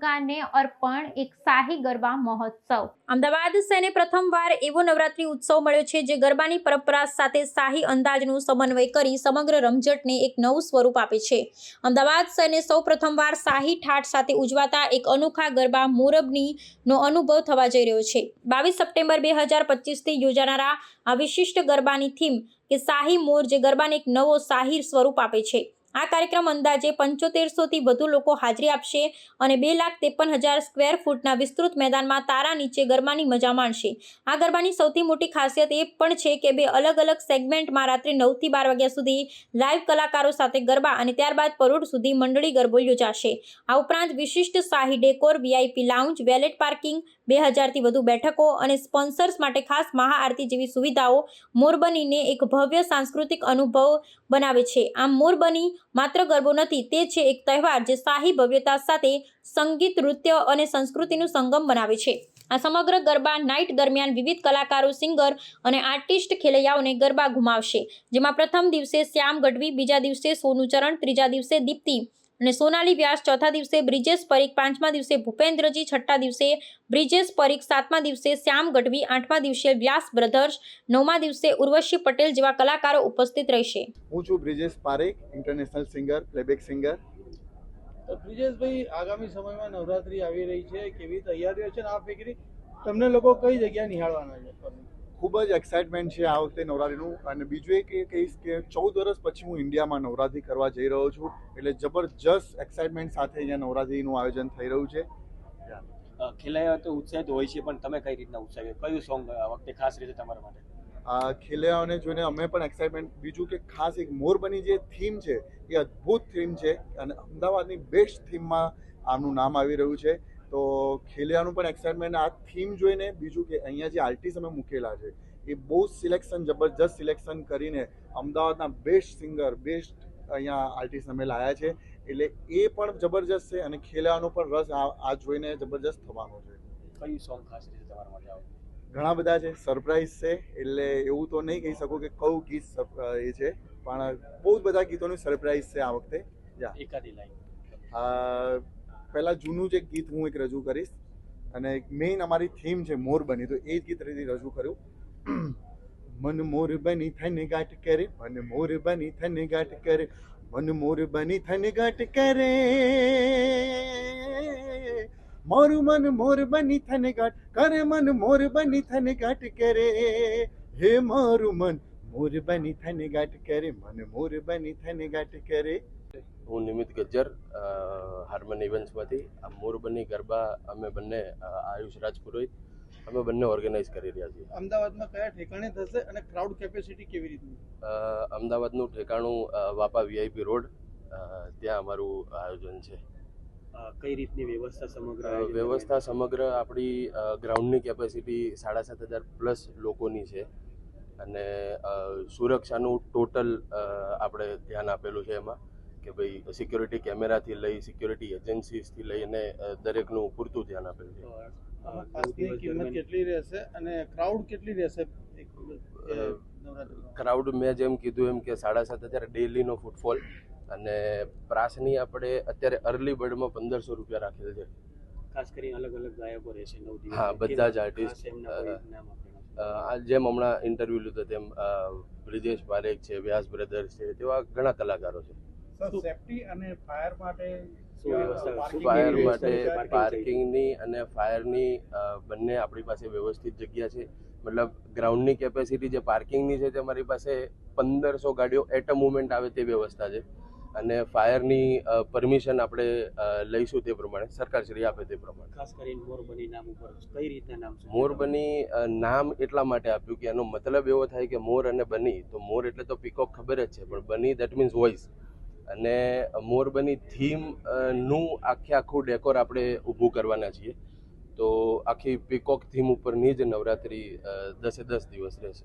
દુર્ગાને અર્પણ એક શાહી ગરબા મહોત્સવ. અમદાવાદ શહેરને પ્રથમવાર એવો નવરાત્રી ઉત્સવ મળ્યો છે જે ગરબાની પરંપરા સાથે શાહી અંદાજનું સમન્વય કરી સમગ્ર રમઝટને એક નવું સ્વરૂપ આપે છે. અમદાવાદ શહેરને સૌ પ્રથમવાર શાહી ઠાઠ સાથે ઉજવાતા એક અનોખા ગરબા મોરબનીનો અનુભવ થવા જઈ રહ્યો છે. બાવીસ સપ્ટેમ્બર બે હજાર પચીસથી યોજાનારા આ વિશિષ્ટ ગરબાની થીમ કે શાહી મોર જે ગરબાને એક નવો શાહી સ્વરૂપ આપે છે. આ કાર્યક્રમ અંદાજે પંચોતેરસોથી વધુ લોકો હાજરી આપશે અને બે લાખ ત્રેપન હજાર સ્ક્વેર ફૂટના વિસ્તૃત મેદાનમાં તારા નીચે ગરબાની મજા માણશે. આ ગરબાની સૌથી મોટી ખાસિયત એ પણ છે કે બે અલગ અલગ સેગમેન્ટમાં રાત્રે નવથી બાર વાગ્યા સુધી લાઈવ કલાકારો સાથે ગરબા અને ત્યારબાદ પરોઢ સુધી મંડળી ગરબો યોજાશે. આ ઉપરાંત વિશિષ્ટ શાહી decor VIP lounge valet parking બે હજારથી વધુ બેઠકો અને સ્પોન્સર્સ માટે ખાસ મહાઆરતી જેવી સુવિધાઓ મોરબનીને એક ભવ્ય સાંસ્કૃતિક અનુભવ બનાવે છે. આમ મોરબની માત્ર ગરબો નથી, તે છે એક તહેવાર જે શાહી ભવ્યતા સાથે સંગીત, નૃત્ય અને સંસ્કૃતિનું સંગમ બનાવે છે. આ સમગ્ર ગરબા નાઇટ દરમિયાન વિવિધ કલાકારો, સિંગર અને આર્ટિસ્ટ ખેલૈયાઓને ગરબા ઘુમાવશે જેમાં પ્રથમ દિવસે શ્યામ ગઢવી, બીજા દિવસે સોનુ ચરણ, ત્રીજા દિવસે દીપ્તિ અને સોનાલી વ્યાસ ચોથા દિવસે બ્રિજેશ પરીખ પાંચમા દિવસે ભૂપેન્દ્રજી છઠ્ઠા દિવસે બ્રિજેશ પરીખ સાતમા દિવસે શ્યામ ગઢવી આઠમા દિવસે વ્યાસ બ્રધર્સ નવમા દિવસે ઉર્વશી પટેલ જેવા કલાકારો ઉપસ્થિત રહેશે. હું છું Brijesh Parekh international singer playback singer તો બ્રિજેશભાઈ આગામી સમયમાં નવરાત્રી આવી રહી છે. કેવી તૈયારીઓ છે ને આ ફેકરી? તમને લોકો કઈ જગ્યાએ નિહાળવાના છે? ખૂબ જ એક્સાઇટમેન્ટ છે આ વખતે નવરાત્રીનું. અને બીજું એક એ કહીશ કે ચૌદ વર્ષ પછી હું ઇન્ડિયામાં નવરાત્રી કરવા જઈ રહ્યો છું. એટલે જબરજસ્ત એક્સાઇટમેન્ટ સાથે અહીંયા નવરાત્રીનું આયોજન થઈ રહ્યું છે. ખેલૈયાઓ તો ઉત્સાહિત હોય છે પણ તમે કઈ રીતના ઉત્સાહિત? કયું સોંગ આ વખતે ખાસ રીતે તમારા માટે? આ ખેલૈયાઓને જોઈને અમે પણ એક્સાઇટમેન્ટ બીજું કે ખાસ એક મોરબની જે થીમ છે એ અદ્ભુત થીમ છે. અને અમદાવાદની બેસ્ટ થીમમાં આમનું નામ આવી રહ્યું છે. તો ખેલ્યાનું પણ એક્સાઇટમેન્ટ આ થીમ જોઈને બીજું કે અહીંયા જે આર્ટિસ્ટ અમે મૂકેલા છે એ બહુ સિલેક્શન જબરજસ્ત સિલેક્શન કરીને અમદાવાદના બેસ્ટ સિંગર બેસ્ટ અહીંયા આર્ટિસ્ટ અમે લાયા છે. એટલે એ પણ જબરજસ્ત છે અને ખેલ્યાનો પણ રસ આ જોઈને જબરજસ્ત થવાનો છે. કયું સોંગ ખાસ રીતે તમારા માટે આવે? ઘણા બધા છે. સરપ્રાઈઝ છે. એટલે એવું તો નહીં કહી શકું કે કયું ગીત એ છે. પણ બહુ જ બધા ગીતોની સરપ્રાઈઝ છે આ વખતે. એકાદી લાઈન પહેલા જૂનું જે ગીત હું એક રજૂ કરીશ અને મેઇન અમારી થીમ છે મોર બની, તો એ જ ગીત રીતે રજૂ કર્યું મન મોર બની થને ગાંઠ કરે, મન મોર બની થને ગાંઠ કરે, મન મોર બની થને ગાંઠ કરે. મારું મન મોર બની થને ગાંઠ કરે, મન મોર બની થને ગાંઠ કરે. હે મારું મન મોર બની થને ગાંઠ કરે, મન મોર બની થને ગાંઠ કરે. હું નિમિત ગજ્જર હાર્મન ઇવેન્ટ્સમાંથી આ મોરબની ગરબા અમે બંને આયુષ રાજપુરોહિત અમે બંને ઓર્ગેનાઇઝ કરી રહ્યા છીએ. અમદાવાદમાં કયા ઠેકાણે થશે અને ક્રાઉડ કેપેસિટી કેવી રીતની અમદાવાદનું ઠેકાણું વાપા વીઆઈપી રોડ ત્યાં અમારું આયોજન છે. કઈ રીતની વ્યવસ્થા સમગ્ર વ્યવસ્થા સમગ્ર આપણી ગ્રાઉન્ડની કેપેસિટી સાડા સાત હજાર પ્લસ લોકોની છે. અને સુરક્ષાનું ટોટલ આપણે ધ્યાન આપેલું છે એમાં. કે ભાઈ સિક્યોરિટી કેમેરાથી લઈ સિક્યોરિટી એજન્સીસથી લઈને દરેકનું પૂરતું ધ્યાન આપેલું છે. કિંમત કેટલી રહેશે અને ક્રાઉડ કેટલી રહેશે? મેં જેમ કીધું એમ કે સાડા સાત હજાર ડેલીનો ફૂટફોલ અને પ્રાસની આપણે અત્યારે અર્લી બર્ડમાં પંદરસો રૂપિયા રાખેલ છે. ખાસ કરી અલગ અલગ ગાયકો રહેશે નવ દિવસ. હા, બધા જ છે. આ જેમ હમણાં ઇન્ટરવ્યુ લીધો તેમ બ્રિજેશ પારેખ છે વ્યાસ બ્રધર્સ છે તેવા ઘણા કલાકારો છે. સેફટી અને ફાયર માટે ફાયર માટે પાર્કિંગની અને ફાયરની બંને આપણી પાસે વ્યવસ્થિત જગ્યા છે. મતલબ ગ્રાઉન્ડની કેપેસિટી જે પાર્કિંગની છે તે અમારી પાસે પંદરસો ગાડીઓ એટ અ મુમેન્ટ આવે તે વ્યવસ્થા છે. અને ફાયરની પરમિશન આપણે લઈશું તે પ્રમાણે સરકારશ્રી આપે તે પ્રમાણે. ખાસ કરીને મોરબની નામ ઉપર કઈ રીતે નામ છે? મોરબની નામ એટલા માટે આપ્યું કે એનો મતલબ એવો થાય કે મોર અને બની. તો મોર એટલે તો પીકોક ખબર જ છે પણ બની દેટ મીન્સ વોઇસ અને મોરબની થીમનું આખે આખું ડેકોર આપણે ઊભું કરવાના છીએ. તો આખી પીકોક થીમ ઉપરની જ નવરાત્રિ દસે દસ દિવસ રહેશે.